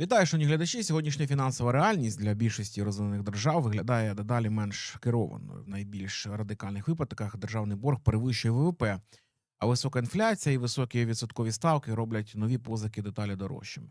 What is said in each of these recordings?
Вітаю, шановні глядачі. Сьогоднішня фінансова реальність для більшості розвинених держав виглядає дедалі менш керованою. В найбільш радикальних випадках державний борг перевищує ВВП, а висока інфляція і високі відсоткові ставки роблять нові позики деталі дорожчими.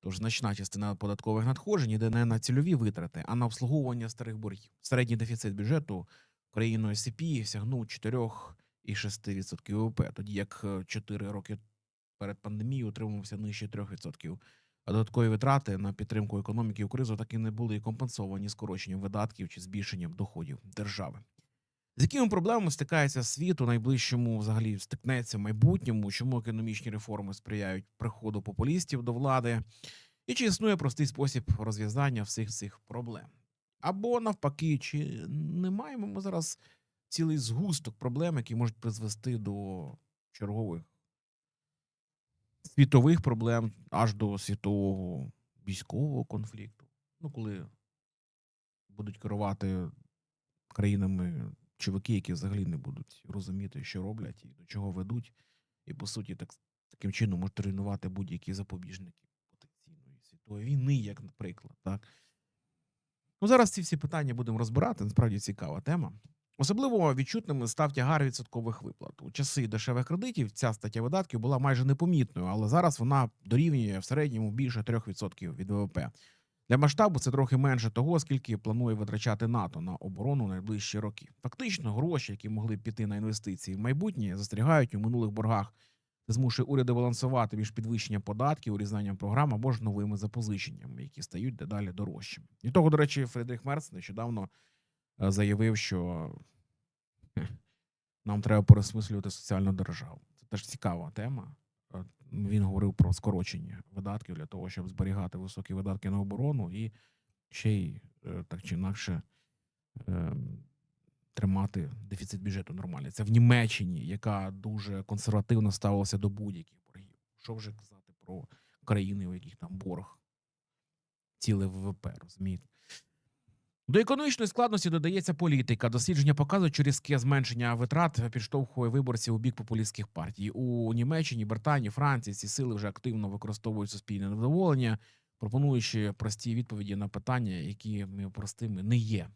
Тож значна частина податкових надходжень йде не на цільові витрати, а на обслуговування старих боргів. Середній дефіцит бюджету країною СПІ сягнув 4,6% ВВП, тоді як 4 роки перед пандемією утримувався нижче 3%. А додаткові витрати на підтримку економіки у кризу так і не були компенсовані скороченням видатків чи збільшенням доходів держави. З якими проблемами стикається світ у найближчому взагалі стикнеться в майбутньому, чому економічні реформи сприяють приходу популістів до влади, і чи існує простий спосіб розв'язання всіх цих проблем? Або навпаки, чи не маємо ми зараз цілий згусток проблем, які можуть призвести до чергових світових проблем аж до світового військового конфлікту. Ну, коли будуть керувати країнами чуваки, які взагалі не будуть розуміти, що роблять і до чого ведуть, і по суті, так таким чином можуть руйнувати будь-які запобіжники потенційної світової війни, як наприклад, так. Ну, зараз ці всі питання будемо розбирати. Насправді цікава тема. Особливо відчутними став тягар відсоткових виплат. У часи дешевих кредитів ця стаття видатків була майже непомітною, але зараз вона дорівнює в середньому більше 3% від ВВП. Для масштабу це трохи менше того, скільки планує витрачати НАТО на оборону найближчі роки. Фактично, гроші, які могли піти на інвестиції в майбутнє, застрягають у минулих боргах. Змушує уряди балансувати між підвищенням податків, урізанням програм або ж новими запозиченнями, які стають дедалі дорожчими. І того, до речі, Фредріх Мерц нещодавно заявив, що нам треба пересмислювати соціальну державу. Це теж цікава тема. Е, Він говорив про скорочення видатків для того, щоб зберігати високі видатки на оборону і ще й е, так чи інакше е, тримати дефіцит бюджету нормальний. Це в Німеччині, яка дуже консервативно ставилася до будь-яких боргів. Що вже казати про країни, у яких там борг ціле ВВП, розумієте? До економічної складності додається політика. Дослідження показують, що різке зменшення витрат підштовхує виборців у бік популістських партій. У Німеччині, Британії, Франції ці сили вже активно використовують суспільне невдоволення, пропонуючи прості відповіді на питання, які простими не є.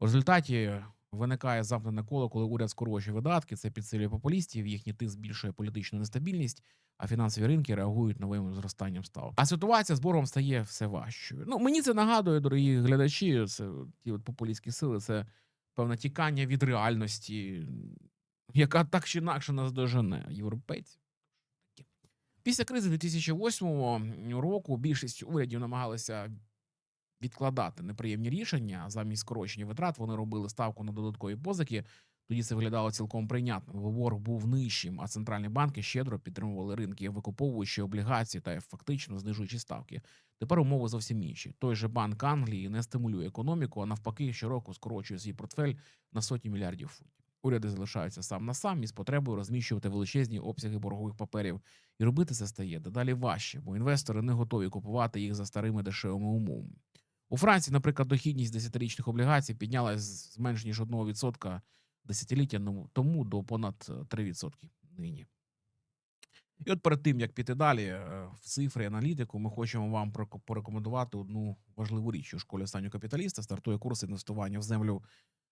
У результаті виникає замкнене коло, коли уряд скорочує видатки, це підсилює популістів, їхній тиск збільшує політичну нестабільність, а фінансові ринки реагують новим зростанням ставок. А ситуація з боргом стає все важчою. Ну мені це нагадує, дорогі глядачі. Це ті от популістські сили, це певне тікання від реальності, яка так чи інакше нас дожене європейців. Після кризи 2008 року більшість урядів намагалися відкладати неприємні рішення замість скорочення витрат. Вони робили ставку на додаткові позики. Тоді це виглядало цілком прийнятно. бо Борг був нижчим, а центральні банки щедро підтримували ринки, викуповуючи облігації та фактично знижуючи ставки. Тепер умови зовсім інші. Той же банк Англії не стимулює економіку, а навпаки, щороку скорочує свій портфель на сотні мільярдів фунтів. Уряди залишаються сам на сам із потребою розміщувати величезні обсяги боргових паперів, і робити це стає дедалі важче, бо інвестори не готові купувати їх за старими дешевими умовами. У Франції, наприклад, дохідність десятирічних облігацій піднялась з менш ніж 1% десятиліття тому до понад е, 3% нині. І от перед тим, як піти далі е, в цифри аналітику, ми хочемо вам порекомендувати одну важливу річ. У школі останнього капіталіста стартує курс інвестування в землю.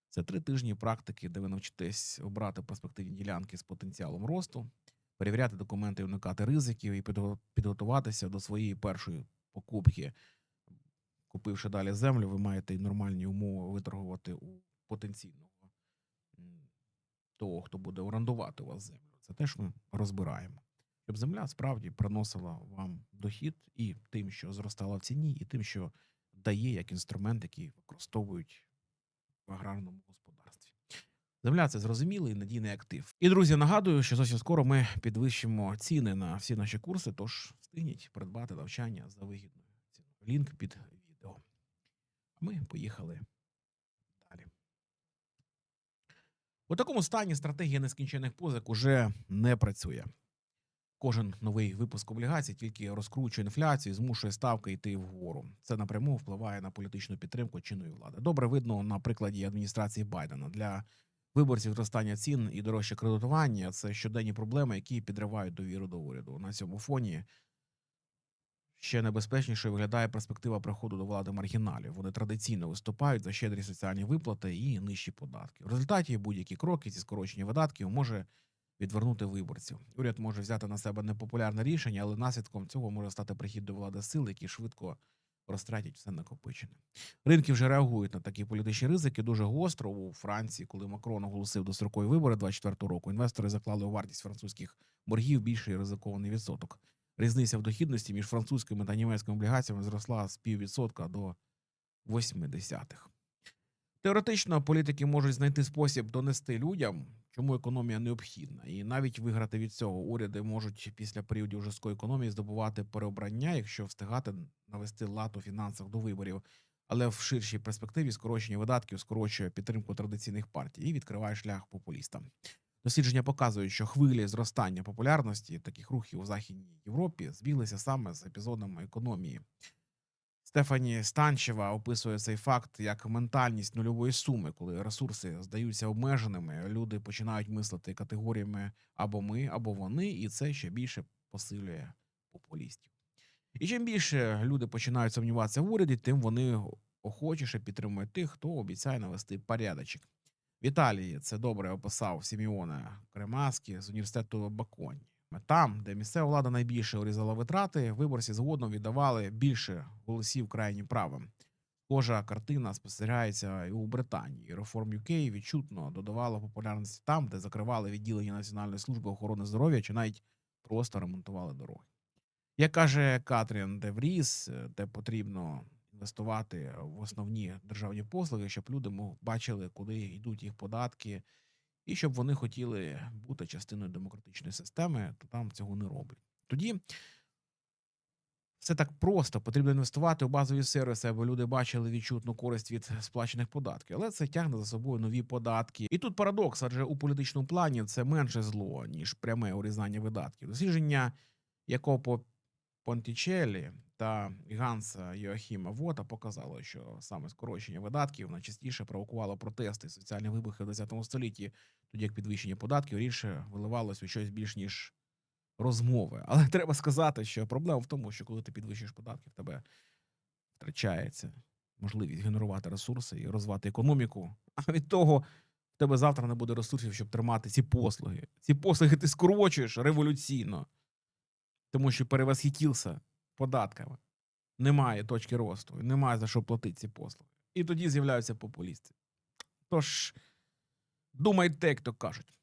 Це три тижні практики, де ви навчитесь обрати перспективні ділянки з потенціалом росту, перевіряти документи, уникати ризиків і підго- підготуватися до своєї першої покупки. Купивши далі землю, ви маєте й нормальні умови виторгувати у потенційного того, хто буде орендувати у вас землю. Це теж ми розбираємо. Щоб земля справді приносила вам дохід і тим, що зростала в ціні, і тим, що дає як інструмент, який використовують в аграрному господарстві. Земля це зрозумілий і надійний актив. І друзі, нагадую, що зовсім скоро ми підвищимо ціни на всі наші курси, тож встигніть придбати навчання за вигідною ціною. Лінк під відео. А ми поїхали далі. У такому стані стратегія нескінчених позик уже не працює. Кожен новий випуск облігацій тільки розкручує інфляцію, змушує ставки йти вгору. Це напряму впливає на політичну підтримку чинної влади. Добре видно на прикладі адміністрації Байдена для виборців зростання цін і дорожче кредитування це щоденні проблеми, які підривають довіру до уряду. На цьому фоні ще небезпечнішою виглядає перспектива приходу до влади маргіналів. Вони традиційно виступають за щедрі соціальні виплати і нижчі податки. В результаті будь-які кроки зі скорочення видатків може відвернути виборців. Уряд може взяти на себе непопулярне рішення, але наслідком цього може стати прихід до влади сил, які швидко розтратять все накопичене. Ринки вже реагують на такі політичні ризики дуже гостро у Франції, коли Макрон оголосив дострокові вибори 24 року. Інвестори заклали у вартість французьких боргів більший ризикований відсоток. Різниця в дохідності між французькими та німецькими облігаціями зросла з піввідсотка до 0,8. Теоретично політики можуть знайти спосіб донести людям, чому економія необхідна, і навіть виграти від цього уряди можуть після періодів жорсткої економії здобувати переобрання, якщо встигати навести лад у фінансах до виборів. Але в ширшій перспективі скорочення видатків скорочує підтримку традиційних партій і відкриває шлях популістам. Дослідження показують, що хвилі зростання популярності таких рухів у Західній Європі збіглися саме з епізодами економії. Стефані Станчева описує цей факт як ментальність нульової суми, коли ресурси здаються обмеженими, люди починають мислити категоріями або ми, або вони, і це ще більше посилює популістів. І чим більше люди починають сумніватися в уряді, тим вони охочіше підтримують тих, хто обіцяє навести порядочок. В Італії це добре описав Сіміона Кремаски з університету Баконі. Там, де місцева влада найбільше урізала витрати, виборці згодом віддавали більше голосів крайнім правим. Схожа картина спостерігається і у Британії. Reform UK відчутно додавала популярності там, де закривали відділення Національної служби охорони здоров'я чи навіть просто ремонтували дороги. Як каже Катрін Девріс, де потрібно інвестувати в основні державні послуги, щоб люди бачили, куди йдуть їх податки, і щоб вони хотіли бути частиною демократичної системи, то там цього не роблять. Тоді все так просто. Потрібно інвестувати у базові сервіси, аби люди бачили відчутну користь від сплачених податків. Але це тягне за собою нові податки. І тут парадокс, адже у політичному плані це менше зло, ніж пряме урізання видатків. Дослідження Якопо Понтічелі та Ганса Йоахіма Вота показало, що саме скорочення видатків найчастіше провокувало протести соціальні вибухи в 20 столітті, тоді як підвищення податків рідше виливалось у щось більш ніж розмови. Але треба сказати, що проблема в тому, що коли ти підвищуєш податки, в тебе втрачається можливість генерувати ресурси і розвивати економіку. А від того в тебе завтра не буде ресурсів, щоб тримати ці послуги. Ці послуги ти скорочуєш революційно, тому що перевосхитівся податками. Немає точки росту, немає за що платити ці послуги. І тоді з'являються популісти. Тож, думайте, як то кажуть.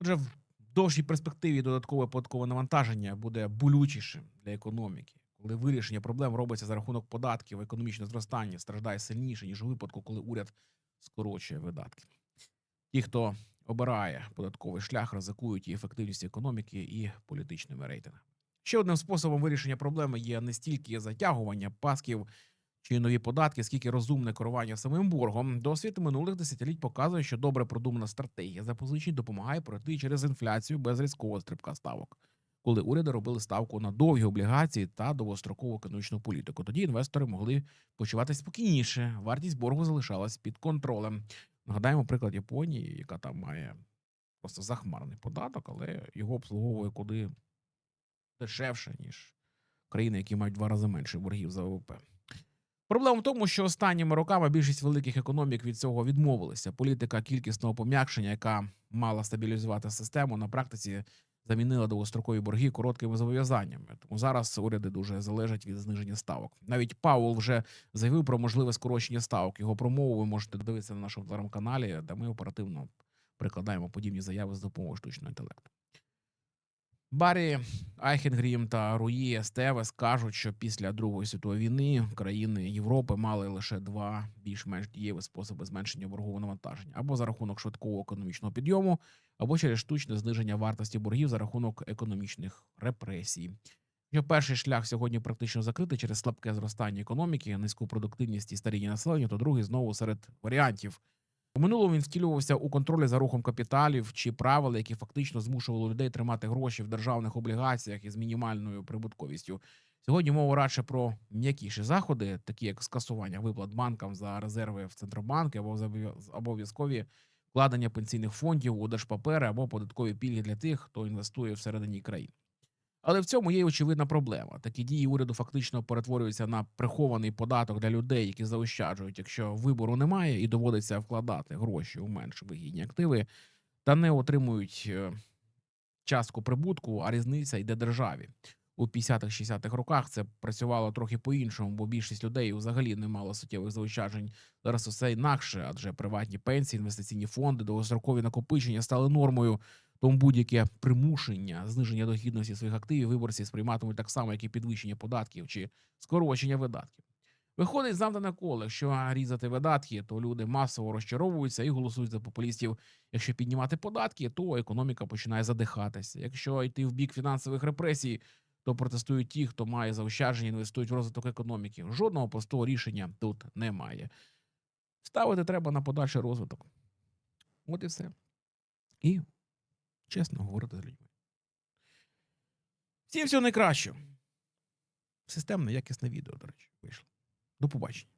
Отже, в довшій перспективі додаткове податкове навантаження буде болючішим для економіки, коли вирішення проблем робиться за рахунок податків, економічне зростання страждає сильніше, ніж у випадку, коли уряд скорочує видатки. Ті, хто обирає податковий шлях, ризикують і ефективністю економіки, і політичними рейтингами. Ще одним способом вирішення проблеми є не стільки затягування пасків чи нові податки, скільки розумне керування самим боргом. Досвід минулих десятиліть показує, що добре продумана стратегія запозичень допомагає пройти через інфляцію без різкого стрибка ставок. Коли уряди робили ставку на довгі облігації та довгострокову економічну політику, тоді інвестори могли почуватися спокійніше. Вартість боргу залишалась під контролем. Нагадаємо приклад Японії, яка там має просто захмарний податок, але його обслуговує куди дешевше, ніж країни, які мають два рази менше боргів за ВВП. Проблема в тому, що останніми роками більшість великих економік від цього відмовилися. Політика кількісного пом'якшення, яка мала стабілізувати систему, на практиці замінила довгострокові борги короткими зобов'язаннями. Тому зараз уряди дуже залежать від зниження ставок. Навіть Паул вже заявив про можливе скорочення ставок. Його промову ви можете дивитися на нашому телеграм-каналі, де ми оперативно прикладаємо подібні заяви з допомогою штучного інтелекту. Барі Айхенгрім та Руї Естевес кажуть, що після Другої світової війни країни Європи мали лише два більш-менш дієві способи зменшення боргового навантаження або за рахунок швидкого економічного підйому, або через штучне зниження вартості боргів за рахунок економічних репресій. Що перший шлях сьогодні практично закритий через слабке зростання економіки, низьку продуктивність і старіння населення, то другий знову серед варіантів. У минулому він втілювався у контролі за рухом капіталів чи правил, які фактично змушували людей тримати гроші в державних облігаціях із мінімальною прибутковістю. Сьогодні мова радше про м'якіші заходи, такі як скасування виплат банкам за резерви в центробанки або обов'язкові вкладення пенсійних фондів у держпапери або податкові пільги для тих, хто інвестує всередині країни. Але в цьому є очевидна проблема. Такі дії уряду фактично перетворюються на прихований податок для людей, які заощаджують, якщо вибору немає, і доводиться вкладати гроші у менш вигідні активи, та не отримують е, частку прибутку, а різниця йде державі. У 50-60-х роках це працювало трохи по-іншому, бо більшість людей взагалі не мало суттєвих заощаджень. Зараз усе інакше, адже приватні пенсії, інвестиційні фонди, довгострокові накопичення стали нормою. Тому будь-яке примушення, зниження дохідності своїх активів виборці сприйматимуть так само, як і підвищення податків чи скорочення видатків. Виходить завдане коло, якщо різати видатки, то люди масово розчаровуються і голосують за популістів. Якщо піднімати податки, то економіка починає задихатися. Якщо йти в бік фінансових репресій, то протестують ті, хто має заощадження, інвестують в розвиток економіки. Жодного простого рішення тут немає. Ставити треба на подальший розвиток. От і все. І чесно говорити з людьми. Всім всього найкращого. Системне, якісне відео, до речі, вийшло. До побачення.